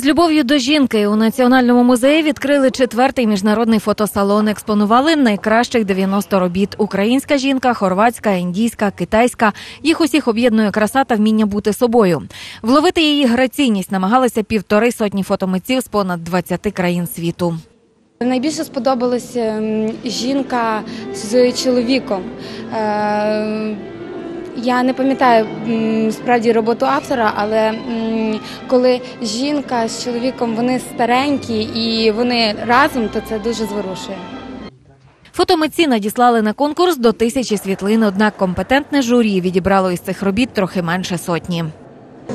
З любов'ю до жінки у національному музеї відкрили четвертий міжнародний фотосалон. Експонували найкращих 90 робіт: українська жінка, хорватська, індійська, китайська. Їх усіх об'єднує краса та вміння бути собою. Вловити її граційність намагалися півтори сотні фотомитців з понад 20 країн світу. Найбільше сподобалась ем, жінка з чоловіком. Я не пам'ятаю справді роботу автора, але коли жінка з чоловіком вони старенькі і вони разом, то це дуже зворушує. Фотомитці надіслали на конкурс до тисячі світлин. Однак компетентне журі відібрало із цих робіт трохи менше сотні.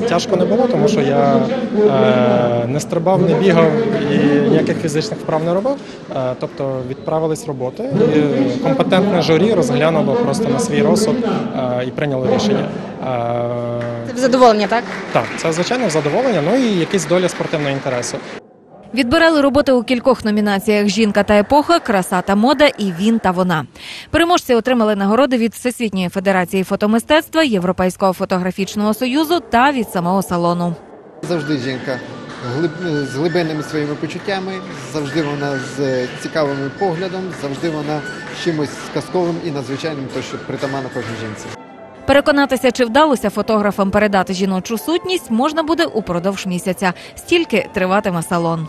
Тяжко не було, тому що я е, не стрибав, не бігав і ніяких фізичних вправ не робив. Е, тобто відправились роботи, і компетентне журі розглянуло просто на свій розсуд е, і прийняло рішення. Е, Це задоволення, так? так, це звичайно задоволення, ну і якісь доля спортивного інтересу. Відбирали роботи у кількох номінаціях: жінка та епоха, краса та мода і він та вона. Переможці отримали нагороди від Всесвітньої федерації фотомистецтва, Європейського фотографічного союзу та від самого салону. Завжди жінка з глибинними своїми почуттями, завжди вона з цікавим поглядом, завжди вона з чимось казковим і надзвичайним, то що притаманно кожній жінці. Переконатися, чи вдалося фотографам передати жіночу сутність, можна буде упродовж місяця. Стільки триватиме салон.